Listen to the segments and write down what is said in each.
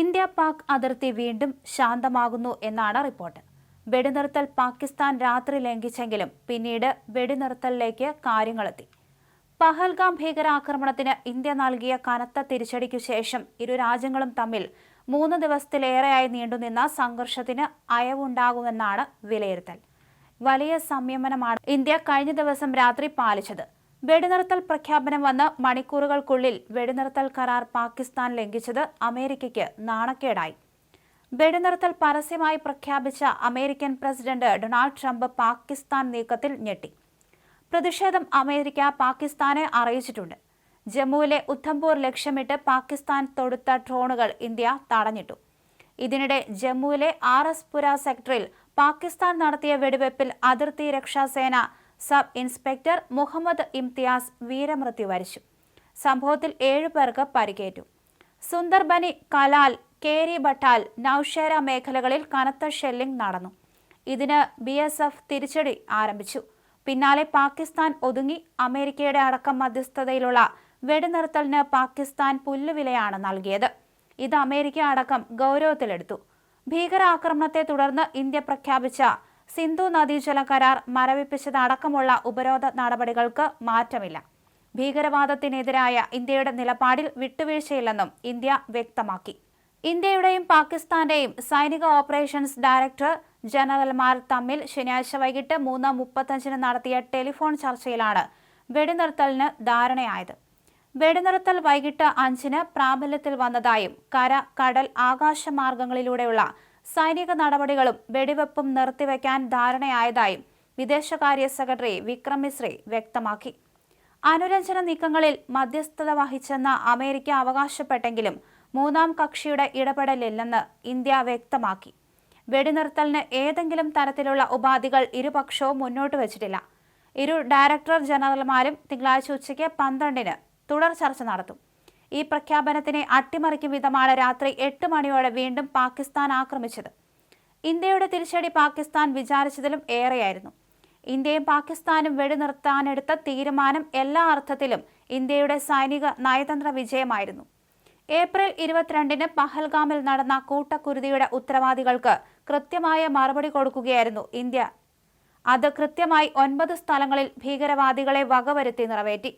India Pak അതിർത്തി വീണ്ടും ശാന്തമാകുന്നു എന്നാണ് റിപ്പോർട്ട്. വെടിനിർത്തൽ പാകിസ്ഥാൻ രാത്രി ലംഘിച്ചെങ്കിലും പിന്നീട് വെടിനിർത്തലിലേക്ക് കാര്യങ്ങളെത്തി. പഹൽഗാം ഭീകരാക്രമണത്തിന് ഇന്ത്യ നൽകിയ കനത്ത തിരിച്ചടിക്കു ശേഷം ഇരു രാജ്യങ്ങളും തമ്മിൽ മൂന്ന് ദിവസത്തിലേറെയായി നീണ്ടുനിന്ന സംഘർഷത്തിന് അയവുണ്ടാകുമെന്നാണ് വിലയിരുത്തൽ. വലിയ സംയമനമാണ് ഇന്ത്യ കഴിഞ്ഞ ദിവസം രാത്രി പാലിച്ചത്. വെടിനിർത്തൽ പ്രഖ്യാപനം വന്ന് മണിക്കൂറുകൾക്കുള്ളിൽ വെടിനിർത്തൽ കരാർ പാകിസ്ഥാൻ ലംഘിച്ചത് അമേരിക്കയ്ക്ക് നാണക്കേടായി. വെടിനിർത്തൽ പരസ്യമായി പ്രഖ്യാപിച്ച American president Donald Trump Pakistan നീക്കത്തിൽ ഞെട്ടി. പ്രതിഷേധം അമേരിക്ക പാകിസ്ഥാനെ അറിയിച്ചിട്ടുണ്ട്. ജമ്മുവിലെ ഉദ്ധംപൂർ ലക്ഷ്യമിട്ട് പാകിസ്ഥാൻ തൊടുത്ത ഡ്രോണുകൾ ഇന്ത്യ തടഞ്ഞിട്ടു. ഇതിനിടെ ജമ്മുവിലെ ആർ എസ് പുര സെക്ടറിൽ പാകിസ്ഥാൻ നടത്തിയ വെടിവെപ്പിൽ അതിർത്തി രക്ഷാസേന സബ് ഇൻസ്പെക്ടർ മുഹമ്മദ് ഇംതിയാസ് വീരമൃത്യു വരിച്ചു. സംഭവത്തിൽ ഏഴു പേർക്ക് പരിക്കേറ്റു. സുന്ദർബനി കലാൽ കേരി ബട്ടാൽ നൌഷേര മേഖലകളിൽ കനത്ത ഷെല്ലിംഗ് നടന്നു. ഇതിന് ബി എസ് എഫ് തിരിച്ചടി ആരംഭിച്ചു. പിന്നാലെ പാകിസ്ഥാൻ ഒതുങ്ങി അമേരിക്കയുടെ അടക്കം മധ്യസ്ഥതയിലുള്ള വെടിനിർത്തലിന് പാകിസ്ഥാൻ പുല്ലുവിലയാണ് നൽകിയത്. ഇത് അമേരിക്ക അടക്കം ഗൗരവത്തിലെടുത്തു. ഭീകരാക്രമണത്തെ തുടർന്ന് ഇന്ത്യ പ്രഖ്യാപിച്ച സിന്ധു നദീജല കരാർ മരവിപ്പിച്ചതടക്കമുള്ള ഉപരോധ നടപടികൾക്ക് മാറ്റമില്ല. ഭീകരവാദത്തിനെതിരായ ഇന്ത്യയുടെ നിലപാടിൽ വിട്ടുവീഴ്ചയില്ലെന്നും ഇന്ത്യ വ്യക്തമാക്കി. ഇന്ത്യയുടെയും പാകിസ്ഥാന്റെയും സൈനിക ഓപ്പറേഷൻസ് ഡയറക്ടർ ജനറൽമാർ തമ്മിൽ ശനിയാഴ്ച വൈകിട്ട് മൂന്ന് മുപ്പത്തഞ്ചിന് നടത്തിയ ടെലിഫോൺ ചർച്ചയിലാണ് വെടിനിർത്തലിന് ധാരണയായത്. വെടിനിർത്തൽ വൈകിട്ട് അഞ്ചിന് പ്രാബല്യത്തിൽ വന്നതായും കര കടൽ ആകാശ മാർഗങ്ങളിലൂടെയുള്ള സൈനിക നടപടികളും വെടിവെപ്പും നിർത്തിവെക്കാൻ ധാരണയായതായും വിദേശകാര്യ സെക്രട്ടറി വിക്രം മിശ്രി വ്യക്തമാക്കി. അനുരഞ്ജന നീക്കങ്ങളിൽ മധ്യസ്ഥത വഹിച്ചെന്ന അമേരിക്ക അവകാശപ്പെട്ടെങ്കിലും മൂന്നാം കക്ഷിയുടെ ഇടപെടലില്ലെന്ന് ഇന്ത്യ വ്യക്തമാക്കി. വെടിനിർത്തലിന് ഏതെങ്കിലും തരത്തിലുള്ള ഉപാധികൾ ഇരുപക്ഷവും മുന്നോട്ട് വച്ചിട്ടില്ല. ഇരു ഡയറക്ടർ ജനറൽമാരും തിങ്കളാഴ്ച ഉച്ചയ്ക്ക് പന്ത്രണ്ടിന് തുടർ ചർച്ച നടത്തും. ഈ പ്രഖ്യാപനത്തിനെ അട്ടിമറിക്കും വിധമാണ് രാത്രി എട്ട് മണിയോടെ വീണ്ടും പാകിസ്ഥാൻ ആക്രമിച്ചത്. ഇന്ത്യയുടെ തിരിച്ചടി പാകിസ്ഥാൻ വിചാരിച്ചതിലും ഏറെയായിരുന്നു. ഇന്ത്യയും പാകിസ്ഥാനും വെടിനിർത്താനെടുത്ത തീരുമാനം എല്ലാ അർത്ഥത്തിലും ഇന്ത്യയുടെ സൈനിക നയതന്ത്ര വിജയമായിരുന്നു. ഏപ്രിൽ ഇരുപത്തിരണ്ടിന് പഹൽഗാമിൽ നടന്ന കൂട്ടക്കുരുതിയുടെ ഉത്തരവാദികൾക്ക് കൃത്യമായ മറുപടി കൊടുക്കുകയായിരുന്നു ഇന്ത്യ. അത് കൃത്യമായി ഒൻപത് സ്ഥലങ്ങളിൽ ഭീകരവാദികളെ വകവരുത്തി നിറവേറ്റി.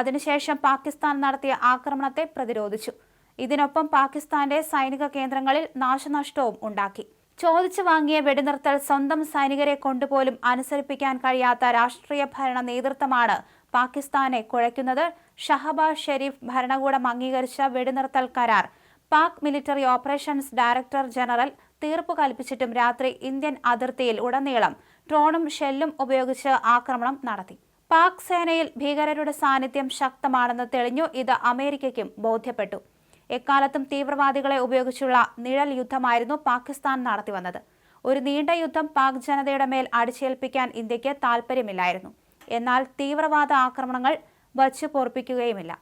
അതിനുശേഷം പാകിസ്ഥാൻ നടത്തിയ ആക്രമണത്തെ പ്രതിരോധിച്ചു. ഇതിനൊപ്പം പാകിസ്ഥാന്റെ സൈനിക കേന്ദ്രങ്ങളിൽ നാശനഷ്ടവും ഉണ്ടാക്കി. ചോദിച്ചു വാങ്ങിയ വെടിനിർത്തൽ സ്വന്തം സൈനികരെ കൊണ്ടുപോലും അനുസരിപ്പിക്കാൻ കഴിയാത്ത രാഷ്ട്രീയ ഭരണ നേതൃത്വമാണ് പാകിസ്ഥാനെ കുഴയ്ക്കുന്നത്. ഷഹബാസ് ഷെരീഫ് ഭരണകൂടം അംഗീകരിച്ച വെടിനിർത്തൽ കരാർ. Pak military operations director general തീർപ്പ് കൽപ്പിച്ചിട്ടും രാത്രി ഇന്ത്യൻ അതിർത്തിയിൽ ഉടനീളം ഡ്രോണും ഷെല്ലും ഉപയോഗിച്ച് ആക്രമണം നടത്തി. പാക് സേനയിൽ ഭീകരരുടെ സാന്നിധ്യം ശക്തമാണെന്ന് തെളിഞ്ഞു. ഇത് അമേരിക്കയ്ക്കും ബോധ്യപ്പെട്ടു. എക്കാലത്തും തീവ്രവാദികളെ ഉപയോഗിച്ചുള്ള നിഴൽ യുദ്ധമായിരുന്നു പാകിസ്ഥാൻ നടത്തിവന്നത്. ഒരു നീണ്ട യുദ്ധം പാക് ജനതയുടെ മേൽ അടിച്ചേൽപ്പിക്കാൻ ഇന്ത്യയ്ക്ക് താൽപ്പര്യമില്ലായിരുന്നു. എന്നാൽ തീവ്രവാദ ആക്രമണങ്ങൾ വച്ചു പൊറപ്പിക്കുകയുമില്ല.